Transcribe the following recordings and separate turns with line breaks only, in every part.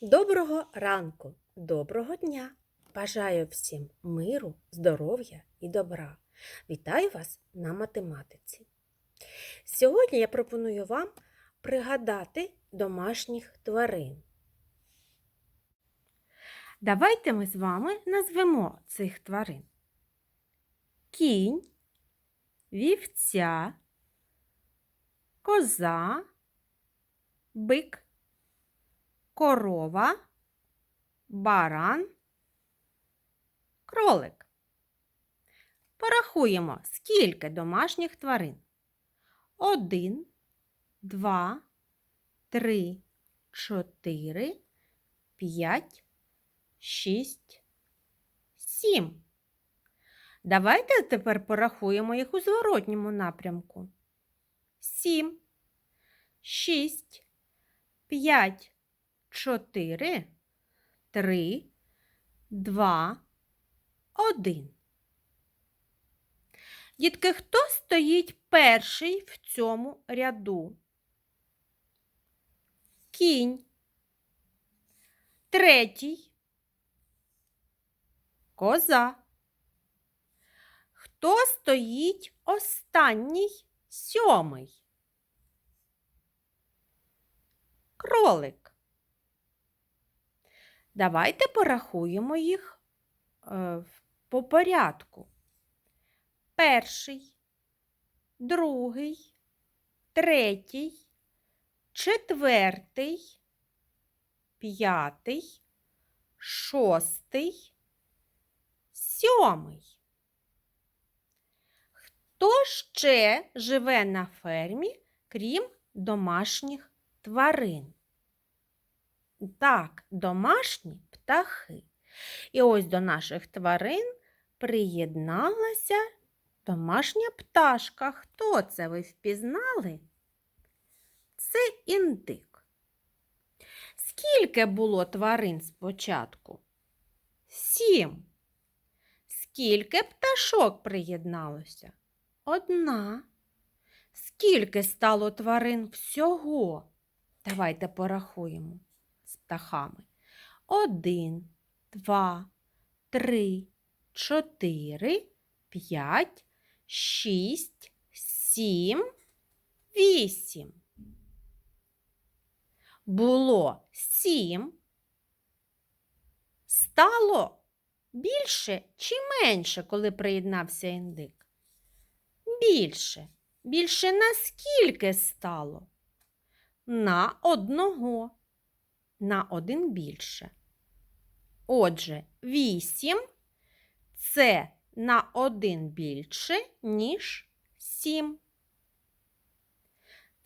Доброго ранку, доброго дня! Бажаю всім миру, здоров'я і добра. Вітаю вас на математиці. Сьогодні я пропоную вам пригадати домашніх тварин. Давайте ми з вами назвемо цих тварин. Кінь, вівця, коза, бик корова, баран, кролик. Порахуємо, скільки домашніх тварин. Один, два, три, чотири, п'ять, шість, сім. Давайте тепер порахуємо їх у зворотньому напрямку. Сім, шість, п'ять, чотири, три, два, один. Дітки, хто стоїть перший в цьому ряду? Кінь. Третій. Коза. Хто стоїть останній сьомий? Кролик. Давайте порахуємо їх е, по порядку. Перший, другий, третій, четвертий, п'ятий, шостий, сьомий. Хто ще живе на фермі, крім домашніх тварин? Так, домашні птахи. І ось до наших тварин приєдналася домашня пташка. Хто це ви впізнали? Це індик. Скільки було тварин спочатку? Сім. Скільки пташок приєдналося? Одна. Скільки стало тварин всього? Давайте порахуємо птахами. Один, два, три, чотири, п'ять, шість, сім, вісім. Було сім. Стало більше чи менше, коли приєднався індик? Більше. Більше наскільки стало? На одного на один більше. Отже, 8 це на один більше, ніж 7.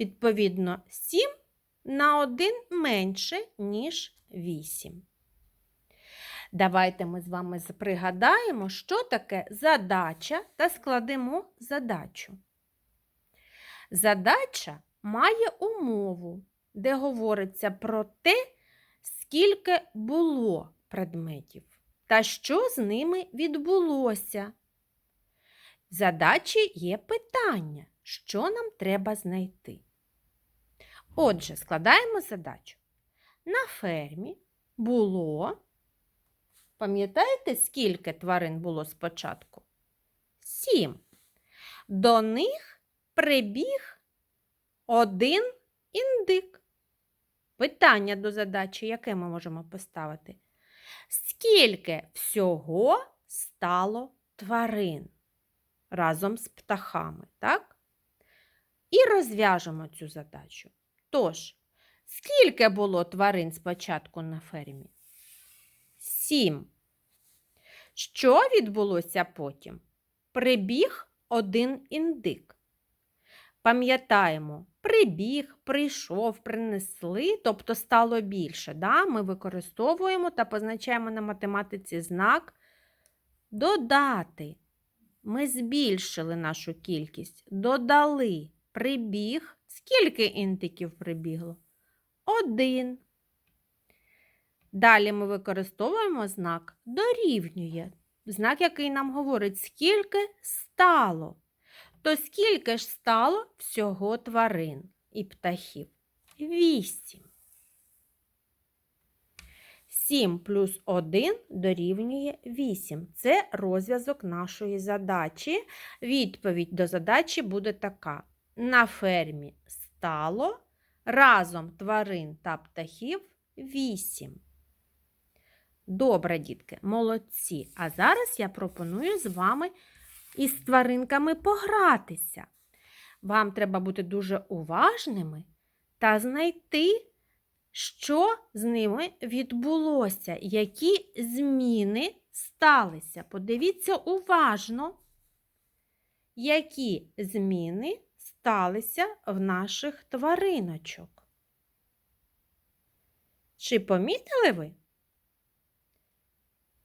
Відповідно, 7 на один менше, ніж 8. Давайте ми з вами пригадаємо, що таке задача та складемо задачу. Задача має умову, де говориться про те, скільки було предметів та що з ними відбулося. Задачі є питання, що нам треба знайти. Отже, складаємо задачу. На фермі було, пам'ятаєте, скільки тварин було спочатку? Сім. До них прибіг один індик. Питання до задачі, яке ми можемо поставити? Скільки всього стало тварин разом з птахами, так? І розв'яжемо цю задачу. Тож, скільки було тварин спочатку на фермі? Сім. Що відбулося потім? Прибіг один індик. Пам'ятаємо, прибіг, прийшов, принесли, тобто стало більше. Да? Ми використовуємо та позначаємо на математиці знак додати. Ми збільшили нашу кількість, додали, прибіг. Скільки інтиків прибігло? Один. Далі ми використовуємо знак дорівнює. Знак, який нам говорить, скільки стало. То скільки ж стало всього тварин і птахів? Вісім. 7 плюс 1 дорівнює 8. Це розв'язок нашої задачі. Відповідь до задачі буде така: на фермі стало разом тварин та птахів 8. Добре, дітки, молодці. А зараз я пропоную з вами із тваринками погратися. Вам треба бути дуже уважними та знайти, що з ними відбулося, які зміни сталися. Подивіться уважно, які зміни сталися в наших твариночок. Чи помітили ви?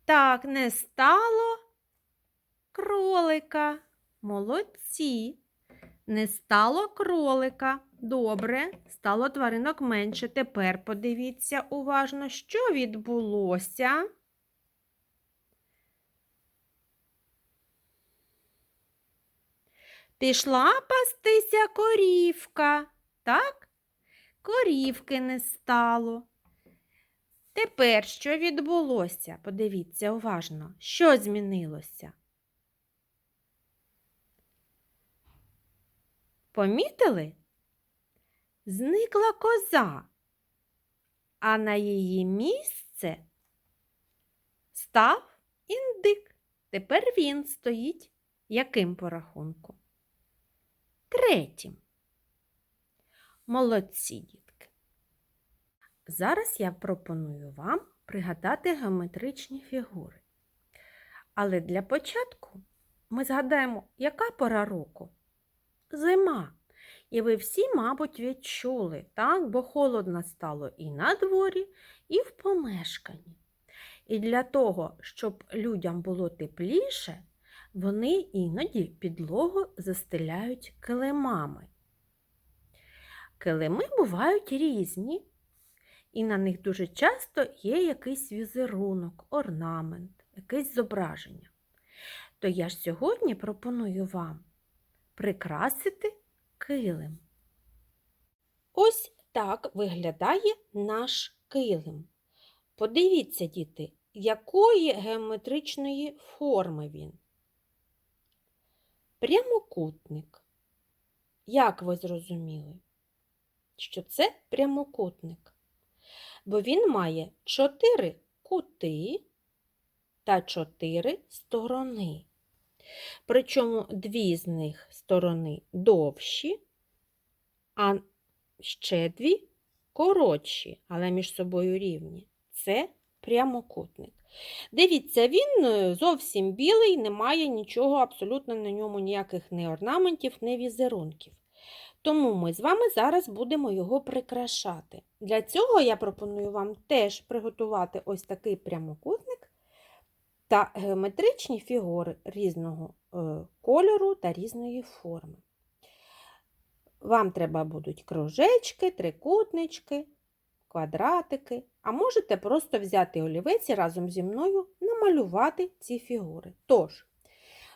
Так, не стало кролика. Молодці. Не стало кролика. Добре, стало тваринок менше. Тепер подивіться уважно, що відбулося. Пішла пастися корівка, так? Корівки не стало. Тепер що відбулося? Подивіться уважно, що змінилося? Помітили? Зникла коза, а на її місце став індик. Тепер він стоїть яким по? Третім. Молодці, дітки. Зараз я пропоную вам пригадати геометричні фігури. Але для початку ми згадаємо, яка пора року? Зима. І ви всі, мабуть, відчули, так? бо холодно стало і на дворі, і в помешканні. І для того, щоб людям було тепліше, вони іноді підлогу застеляють килимами. Килими бувають різні, і на них дуже часто є якийсь візерунок, орнамент, якесь зображення. То я ж сьогодні пропоную вам прикрасити килим. Ось так виглядає наш килим. Подивіться, діти, якої геометричної форми він. Прямокутник. Як ви зрозуміли, що це прямокутник? Бо він має чотири кути та чотири сторони. Причому дві з них сторони довші, а ще дві коротші, але між собою рівні. Це прямокутник. Дивіться, він е, зовсім білий, немає нічого, абсолютно на ньому ніяких не орнаментів, не візерунків. Тому ми з вами зараз будемо його прикрашати. Для цього я пропоную вам теж приготувати ось такий прямокутник та геометричні фігури різного е, кольору та різної форми. Вам треба будуть кружечки, трикутнички, квадратики, а можете просто взяти олівець і разом зі мною намалювати ці фігури. Тож,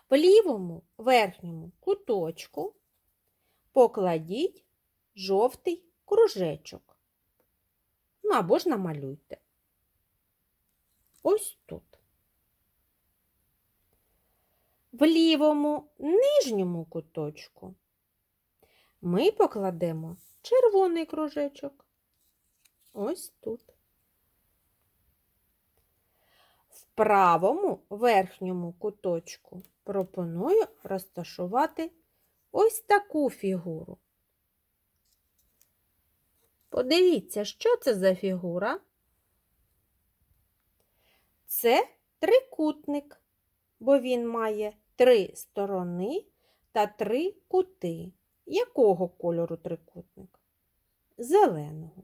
в лівому верхньому куточку покладіть жовтий кружечок. Ну або ж намалюйте. Ось тут. В лівому нижньому куточку ми покладемо червоний кружечок. Ось тут. В правому верхньому куточку пропоную розташувати ось таку фігуру. Подивіться, що це за фігура? Це трикутник, бо він має три сторони та три кути. Якого кольору трикутник? Зеленого.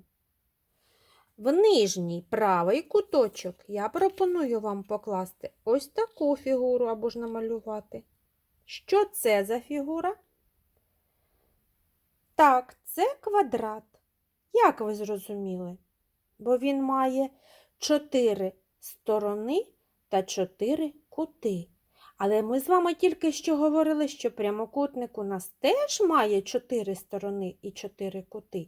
В нижній правий куточок я пропоную вам покласти ось таку фігуру або ж намалювати. Що це за фігура? Так, це квадрат. Як ви зрозуміли? Бо він має чотири сторони та чотири кути. Але ми з вами тільки що говорили, що прямокутник у нас теж має чотири сторони і чотири кути.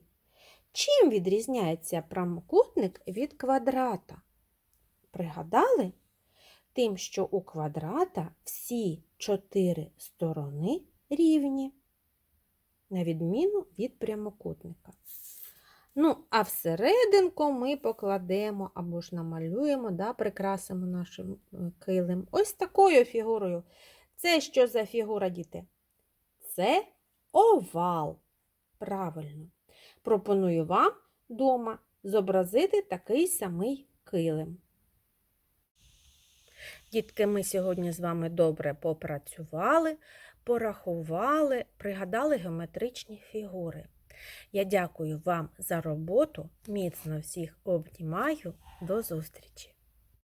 Чим відрізняється прямокутник від квадрата? Пригадали? Тим, що у квадрата всі чотири сторони рівні, на відміну від прямокутника. Ну, а всерединку ми покладемо або ж намалюємо, да, прикрасимо нашим е, килим. Ось такою фігурою. Це що за фігура, діти? Це овал. Правильно. Пропоную вам вдома зобразити такий самий килим. Дітки, ми сьогодні з вами добре попрацювали, порахували, пригадали геометричні фігури. Я дякую вам за роботу, міцно всіх обнімаю. До зустрічі!